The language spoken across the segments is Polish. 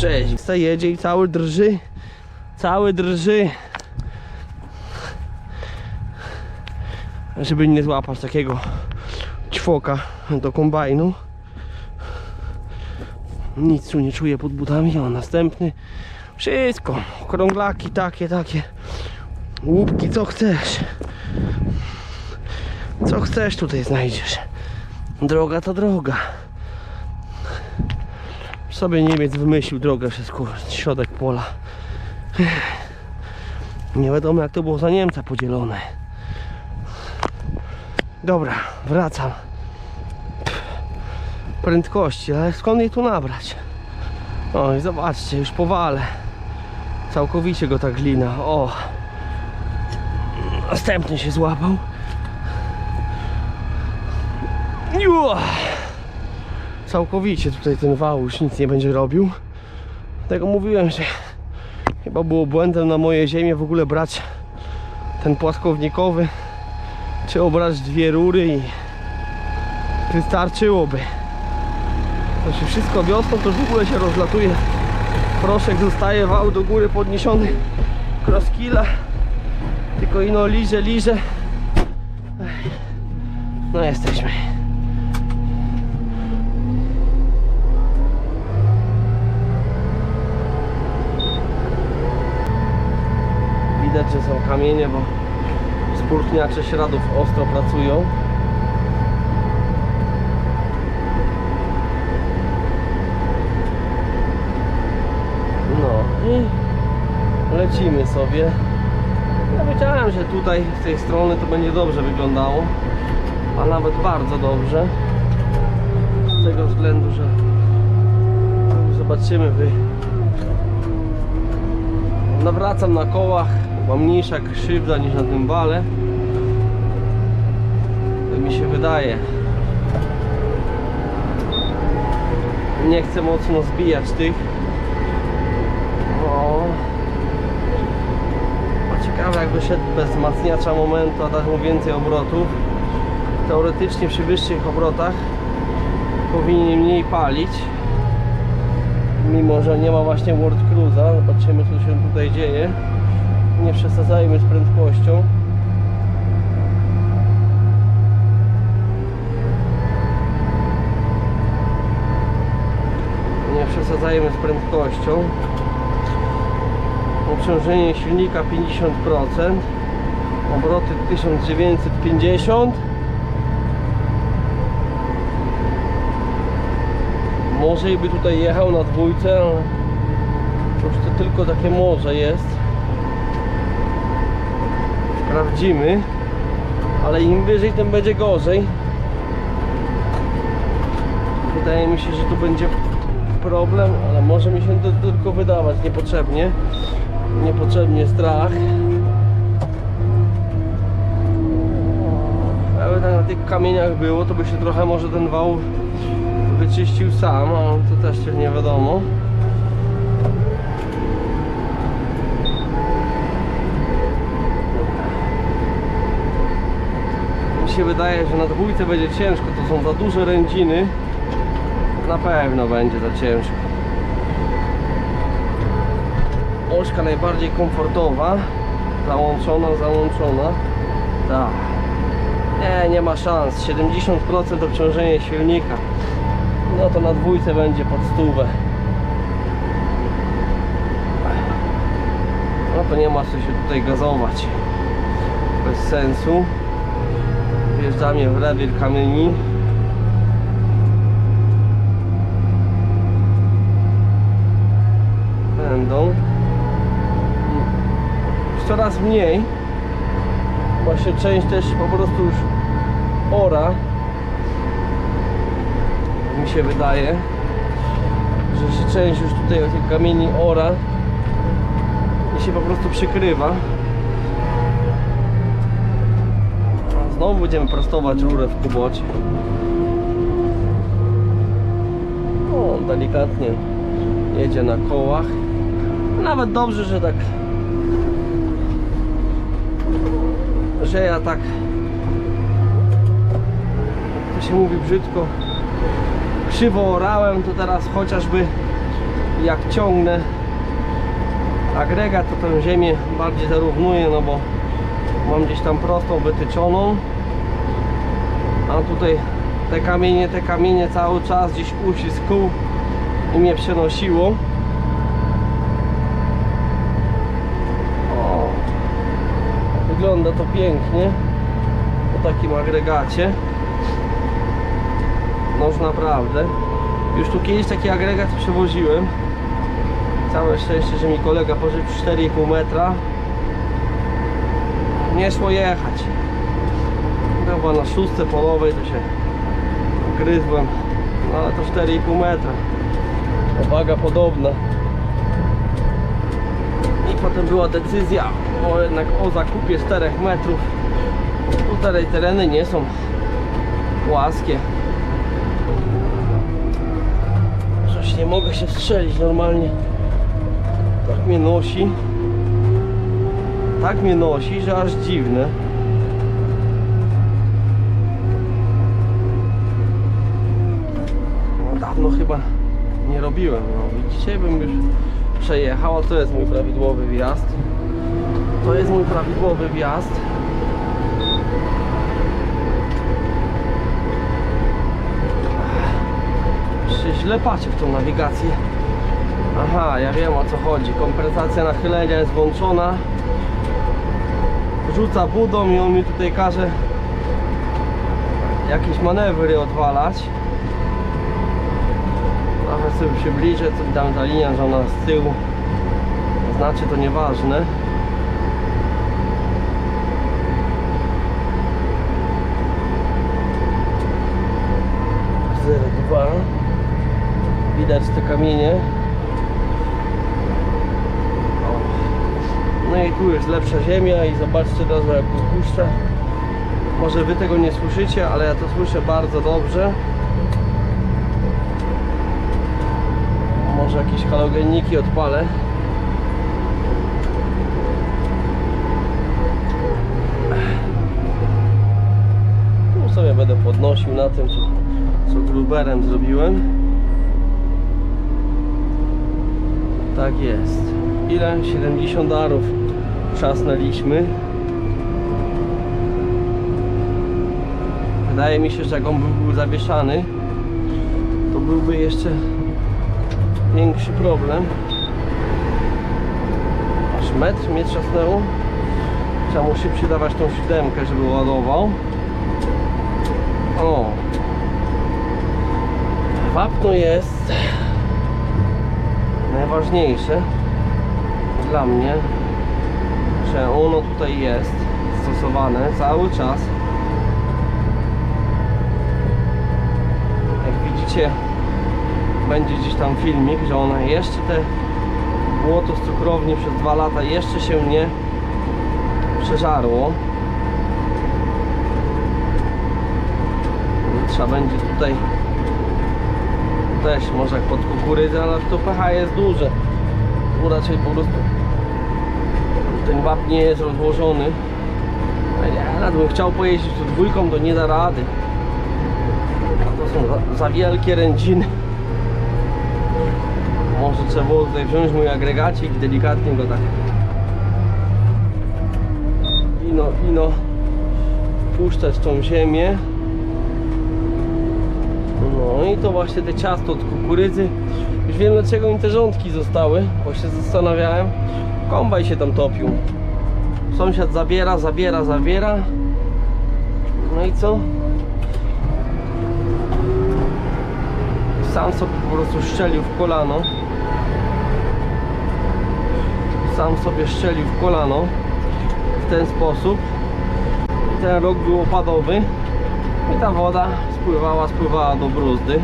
Cześć. Se jedzie i cały drży. Cały drży. Żeby nie złapać takiego ćwoka do kombajnu. Nic tu nie czuję pod butami. O, następny. Wszystko. Krąglaki takie, takie. Łupki, co chcesz. Co chcesz tutaj znajdziesz. Droga to droga. Sobie Niemiec wymyślił drogę przez środek pola. Nie wiadomo jak to było za Niemca podzielone. Dobra, wracam. Prędkości, ale skąd jej tu nabrać? O zobaczcie, już powalę. Całkowicie go ta glina. O! Następny się złapał. Ua! Całkowicie tutaj ten wał już nic nie będzie robił. Dlatego mówiłem, że chyba było błędem na moje ziemię w ogóle brać ten płaskownikowy. Czy obrać dwie rury i wystarczyłoby. Się wszystko wiosną, to w ogóle się rozlatuje. Proszek zostaje wał do góry podniesiony. Crosskilla. Tylko ino liże, liże. No jesteśmy. Widać, że są kamienie, bo spórchniacze śladów ostro pracują. No i lecimy sobie. Ja wiedziałem, że tutaj z tej strony to będzie dobrze wyglądało, a nawet bardzo dobrze. Z tego względu, że zobaczymy wy. Nawracam na kołach, była mniejsza krzywda niż na tym bale. Tak mi się wydaje. Nie chcę mocno zbijać tych. O. A ciekawe jakby szedł bez wzmacniacza momentu, a dać mu więcej obrotów. Teoretycznie przy wyższych obrotach powinien mniej palić. Mimo, że nie ma właśnie World Cruise'a. Zobaczymy co się tutaj dzieje. Nie przesadzajmy z prędkością. Nie przesadzajmy z prędkością obciążenie silnika 50%, obroty 1950. Może i by tutaj jechał na dwójce, ale to tylko takie morze jest. Sprawdzimy, ale im wyżej, tym będzie gorzej. Wydaje mi się, że tu będzie problem, ale może mi się to tylko wydawać niepotrzebnie niepotrzebnie strach. Jakby tak na tych kamieniach było, to by się trochę może ten wał wyczyścił sam, a to też nie wiadomo. Się wydaje, że na dwójce będzie ciężko, to są za duże rędziny. Na pewno będzie za ciężko. Ośka najbardziej komfortowa. Załączona, załączona. Tak. Nie, nie ma szans. 70% obciążenie silnika. No to na dwójce będzie pod stówę. No to nie ma co się tutaj gazować. Bez sensu. Wjeżdżamy w rewir kamieni. Będą już coraz mniej. Właśnie część też po prostu już ora. Mi się wydaje, że się część już tutaj tych kamieni ora i się po prostu przykrywa. A Znowu będziemy prostować rurę w kubocie. O, on delikatnie jedzie na kołach. Nawet dobrze, że tak że ja tak to się mówi brzydko krzywo orałem to teraz chociażby jak ciągnę agregat, to tę ziemię bardziej zarównuję, no bo mam gdzieś tam prostą, wytyczoną. A tutaj te kamienie, te kamienie cały czas gdzieś uścisk kół i mnie przenosiło. O, wygląda to pięknie po takim agregacie. Noż naprawdę. Już tu kiedyś taki agregat przewoziłem. Całe szczęście, że mi kolega pożyczył 4,5 metra. Nie szło jechać. Chyba na szóstce polowej to się gryzłem. No ale to 4,5 metra. Waga podobna. I potem była decyzja o jednak o zakupie 4 metrów. Tutaj tereny nie są płaskie. Coś nie mogę się strzelić normalnie. Tak mnie nosi. Tak mnie nosi, że aż dziwne. No, dawno chyba nie robiłem. No, dzisiaj bym już przejechał, a to jest mój prawidłowy wjazd. To jest mój prawidłowy wjazd. Się źle patrzę w tą nawigację. Aha, ja wiem o co chodzi. Kompensacja nachylenia jest włączona. Rzuca budą i on mi tutaj każe jakieś manewry odwalać. Trochę sobie przybliżę, co tam ta linia, że ona z tyłu. Znaczy to nieważne. Zero dwa. Widać te kamienie. O. No i tu jest lepsza ziemia i zobaczcie razu jak go puszcza. Może wy tego nie słyszycie, ale ja to słyszę bardzo dobrze. Może jakieś halogenniki odpalę. Tu sobie będę podnosił na tym, co, co gruberem zrobiłem. Tak jest. Ile? 70 arów trzasnęliśmy. Wydaje mi się, że jak on by był zawieszany, to byłby jeszcze większy problem. Aż metr mnie trzasnęło. Trzeba mu szybciej tą siódemkę, żeby ładował. O! Wapno jest najważniejsze dla mnie, że ono tutaj jest stosowane cały czas. Jak widzicie, będzie gdzieś tam filmik, że ona jeszcze te błoto z cukrowni przez dwa lata jeszcze się nie przeżarło. Trzeba będzie tutaj też może jak pod kukurydzę, ale to pH jest duże. Tu raczej po prostu ten wap nie jest rozłożony. Ja bym chciał pojeździć tu dwójką, to nie da rady. A to są za, za wielkie rędziny. Może trzeba było tutaj wziąć mój agregacik i delikatnie go tak ino, ino puszczać tą ziemię. No i to właśnie te ciasto od kukurydzy. Już wiem dlaczego mi te rządki zostały, bo się zastanawiałem. Kombaj się tam topił. Sąsiad zabiera, zabiera, zabiera. No i co? Sam sobie po prostu szczelił w kolano. Sam sobie szczelił w kolano w ten sposób. Ten rok był opadowy i ta woda spływała, spływała do bruzdy.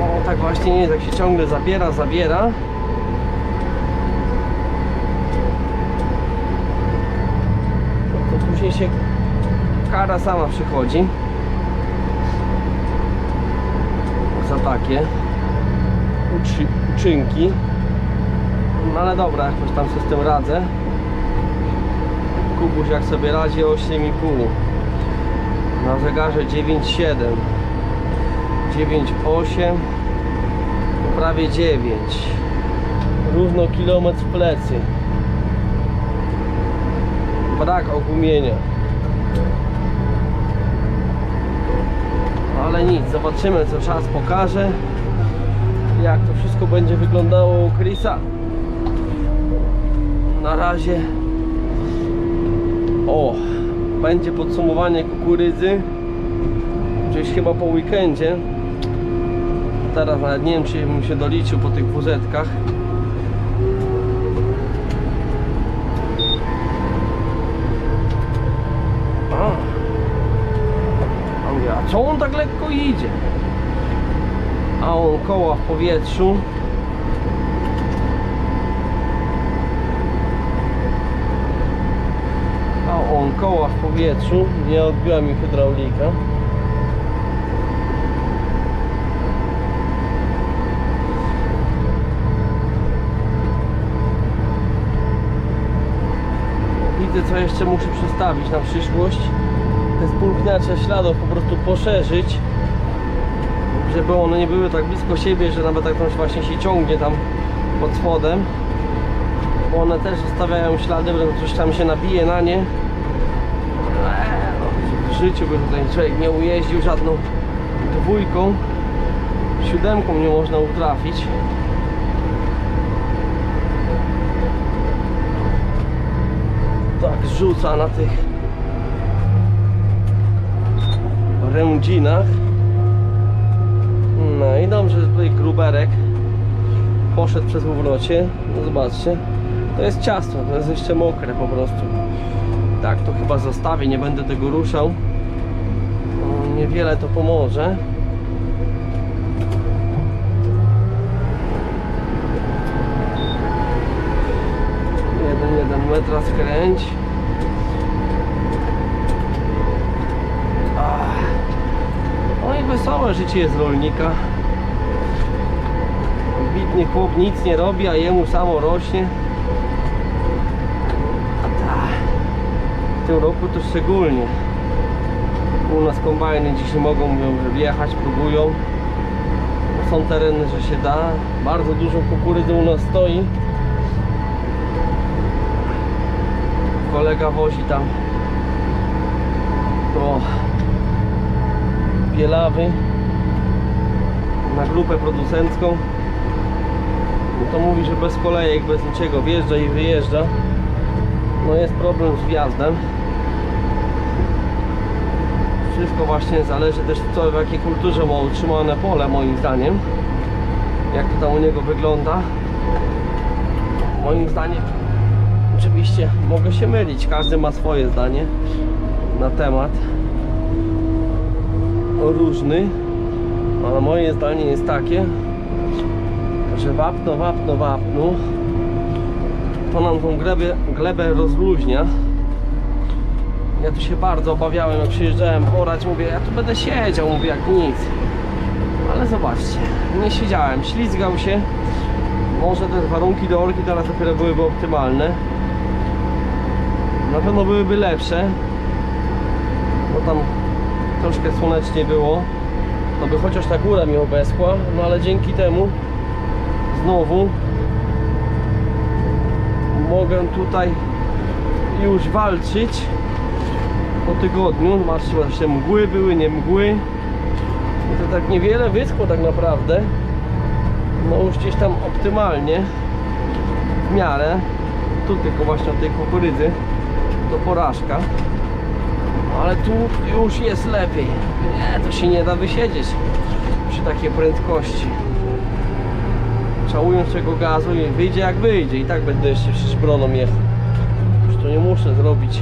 O, tak właśnie jest, jak się ciągle zabiera, zabiera. Później się kara sama przychodzi. Za takie uczy, uczynki. No ale dobra, jakoś tam sobie z tym radzę. Kubuś jak sobie radzi 8,5 na zegarze 9,7 9,8 prawie 9. Równo kilometr w plecy. Brak ogumienia. Ale nic, zobaczymy co czas pokaże. Jak to wszystko będzie wyglądało u Chrisa. Na razie. O, będzie podsumowanie kukurydzy. Gdzieś chyba po weekendzie. Teraz nawet nie wiem, czy bym się doliczył po tych dwuzetkach. On tak lekko idzie? A on koła w powietrzu. A on koła w powietrzu. Nie odbiła mi hydraulika. Widzę co jeszcze muszę przestawić na przyszłość. Te spulchniacze śladów po prostu poszerzyć żeby one nie były tak blisko siebie, że nawet tak tam właśnie się ciągnie tam pod spodem bo one też zostawiają ślady, że coś tam się nabije na nie. W życiu by tutaj człowiek nie ujeździł żadną dwójką siódemką nie można utrafić. Tak rzuca na tych rędzinach no i dobrze, że tutaj gruberek poszedł przez powrocie. No zobaczcie. To jest ciasto, to jest jeszcze mokre po prostu. Tak, to chyba zostawię, nie będę tego ruszał. No, Niewiele to pomoże. Jeden, jeden metra skręć. Ach. No i wesołe życie jest rolnika. Bitny chłop nic nie robi, a jemu samo rośnie. W tym roku to szczególnie. U nas kombajny dzisiaj mogą, mówią, że wjechać, próbują. Są tereny, że się da. Bardzo dużo kukurydzy u nas stoi. Kolega wozi tam do Bielawy na grupę producencką. No to mówi, że bez kolejek, bez niczego. Wjeżdża i wyjeżdża. No jest problem z wjazdem. Wszystko właśnie zależy też co, w jakiej kulturze ma utrzymane pole moim zdaniem. Jak to tam u niego wygląda. Moim zdaniem oczywiście mogę się mylić. Każdy ma swoje zdanie na temat różny, ale moje zdanie jest takie, że wapno, wapno, wapno to nam tą glebę, glebę rozluźnia. Ja tu się bardzo obawiałem, jak przyjeżdżałem porać, mówię, ja tu będę siedział, mówię, jak nic. Ale zobaczcie, nie siedziałem, ślizgał się. Może te warunki do orki teraz dopiero byłyby optymalne. Na pewno byłyby lepsze, bo tam troszkę słonecznie było, to by chociaż ta góra mi obeschła, no ale dzięki temu znowu mogę tutaj już walczyć po tygodniu. Zobaczcie, właśnie mgły były, nie mgły. I to tak niewiele wyschło tak naprawdę. No już gdzieś tam optymalnie w miarę. Tu tylko właśnie od tej kukurydzy to porażka ale tu już jest lepiej. Nie, to się nie da wysiedzieć przy takiej prędkości. Czałując tego gazu i wyjdzie jak wyjdzie. I tak będę jeszcze przecież broną jechał. Już to nie muszę zrobić.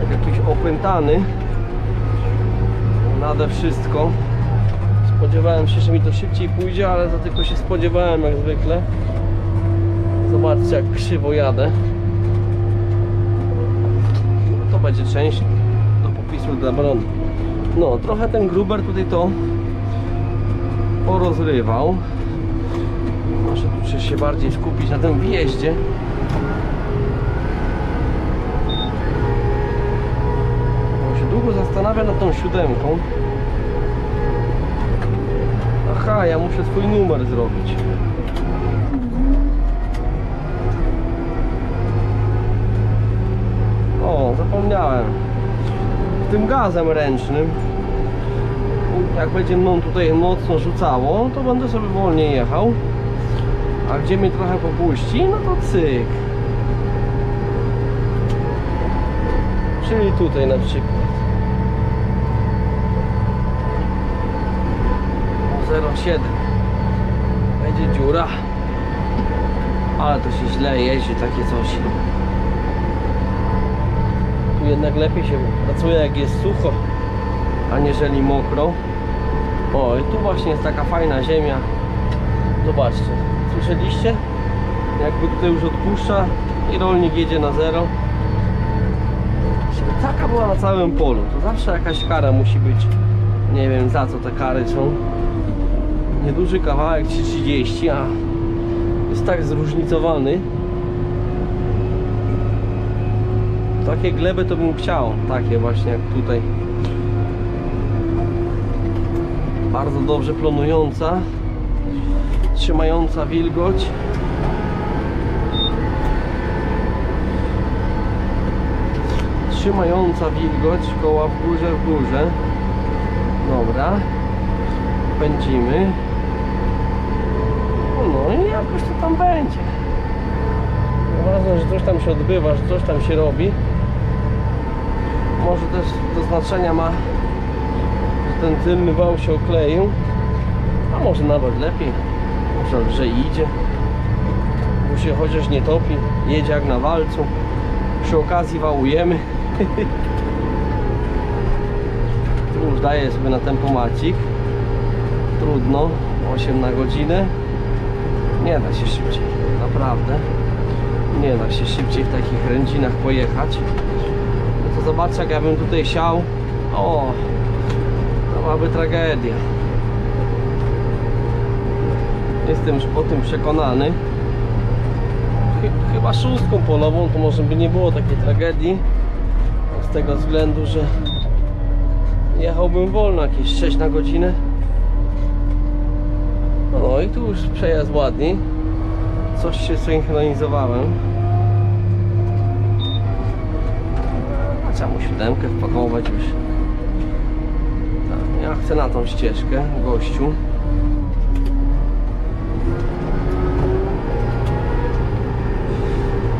Jak jakiś opętany. Nade wszystko. Spodziewałem się, że mi to szybciej pójdzie, ale to tylko się spodziewałem jak zwykle. Zobaczcie jak krzywo jadę będzie część do popisu dla broni. No, trochę ten gruber tutaj to porozrywał. Muszę tu się- bardziej skupić na tym wjeździe. Bo się długo zastanawiam nad tą siódemką. A, ja muszę swój numer zrobić. O, zapomniałem. Tym gazem ręcznym, jak będzie mną tutaj mocno rzucało, to będę sobie wolniej jechał. A gdzie mnie trochę popuści, no to cyk. Czyli tutaj na przykład. 0,7 Będzie dziura Ale to się źle jeździ takie coś Tu jednak lepiej się pracuje jak jest sucho Aniżeli mokro. O i tu właśnie jest taka fajna ziemia. Zobaczcie Słyszeliście? Jakby tutaj już odpuszcza I rolnik jedzie na zero. Żeby taka była na całym polu To zawsze jakaś kara musi być. Nie wiem za co te kary są. Nieduży kawałek 330, a jest tak zróżnicowany. Takie gleby to bym chciał, takie właśnie jak tutaj. Bardzo dobrze plonująca, trzymająca wilgoć. Trzymająca wilgoć, koła w górze, w górze. Dobra. Pędzimy. No i jakoś to tam będzie. Ważne, że coś tam się odbywa, że coś tam się robi. Może też do znaczenia ma, że ten tylny wał się okleił. A może nawet lepiej. Może, że idzie. Bo się chociaż nie topi. Jedzie jak na walcu. Przy okazji wałujemy. Tu już daję sobie na tempomacik. Trudno. 8 na godzinę. Nie da się szybciej, naprawdę. Nie da się szybciej w takich rędzinach pojechać. No to zobaczcie, jak ja bym tutaj siał. O, to byłaby tragedia. Jestem już o tym przekonany. Chy- Chyba szóstką polową to może by nie było takiej tragedii. Z tego względu, że jechałbym wolno jakieś 6 na godzinę. No i tu już przejazd ładniej. Coś się synchronizowałem. A trzeba mu siódemkę wpakować już. Tak, ja chcę na tą ścieżkę, gościu.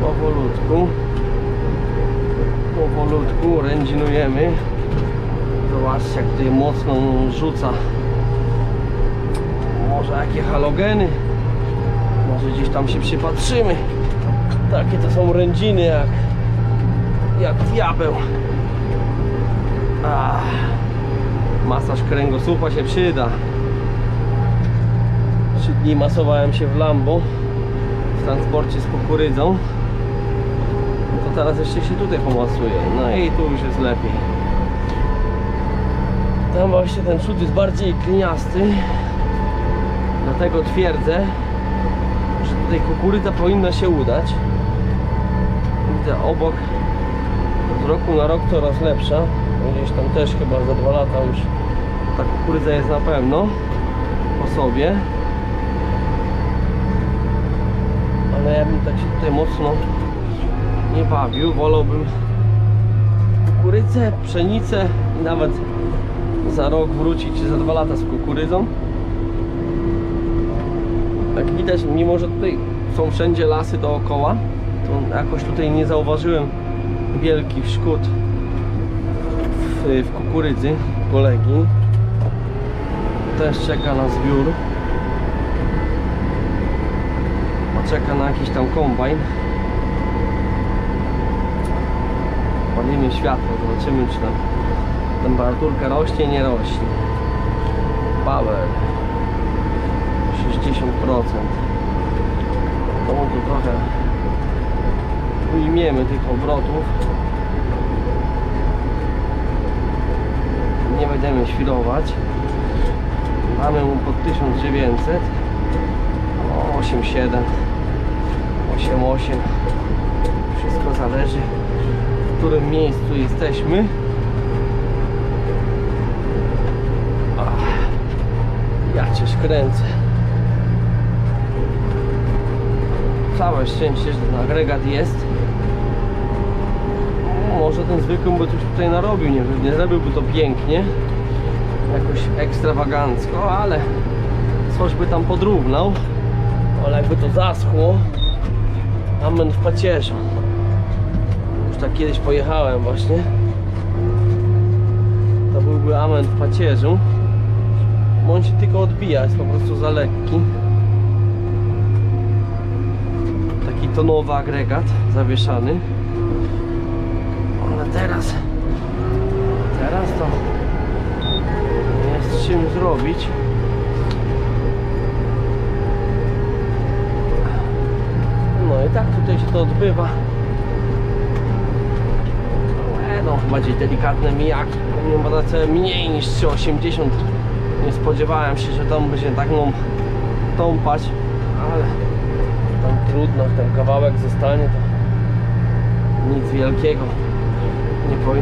Powolutku. Powolutku rędzinujemy. Zobaczcie jak tutaj mocno rzuca może jakie halogeny może gdzieś tam się przypatrzymy. Takie to są rędziny jak jak diabeł. Ach, masaż kręgosłupa się przyda. Trzy dni masowałem się w Lambo w transporcie z kukurydzą. To teraz jeszcze się tutaj pomasuję. No i tu już jest lepiej. Tam właśnie ten przód jest bardziej kliniasty Dlatego twierdzę, że tutaj kukurydza powinna się udać. Widzę obok z roku na rok coraz lepsza. Gdzieś tam też chyba za dwa lata już ta kukurydza jest na pewno po sobie. Ale ja bym tak się tutaj mocno nie bawił. Wolałbym kukurydzę, pszenicę i nawet za rok wrócić za dwa lata z kukurydzą. Jak widać, mimo że tutaj są wszędzie lasy dookoła, to jakoś tutaj nie zauważyłem wielkich szkód w, w kukurydzy kolegi. Też czeka na zbiór. Czeka na jakiś tam kombajn. Palimy światło, zobaczymy czy tam temperaturka rośnie, nie rośnie. Power. 60%. To tu trochę ujmiemy tych obrotów. Nie będziemy świrować. Damy mu pod 1900. O, 87. 88. Wszystko zależy w którym miejscu jesteśmy. Ja cię kręcę. Całe szczęście, że ten agregat jest. Może ten zwykły by coś tutaj narobił, nie, nie zrobiłby to pięknie, jakoś ekstrawagancko, ale coś by tam podrównał. Ale jakby to zaschło, amen w pacierzu. Już tak kiedyś pojechałem właśnie. To byłby amen w pacierzu. Się tylko odbija, jest po prostu za lekki. Taki tonowy agregat zawieszany. Ale teraz, teraz to jest czym zrobić. No i tak tutaj się to odbywa. E, no, bardziej delikatne mijaki. Nie ma mniej niż 3,80. Nie spodziewałem się, że tam będzie tak mną tąpać, ale tam trudno, ten kawałek zostanie, to nic wielkiego nie powinno.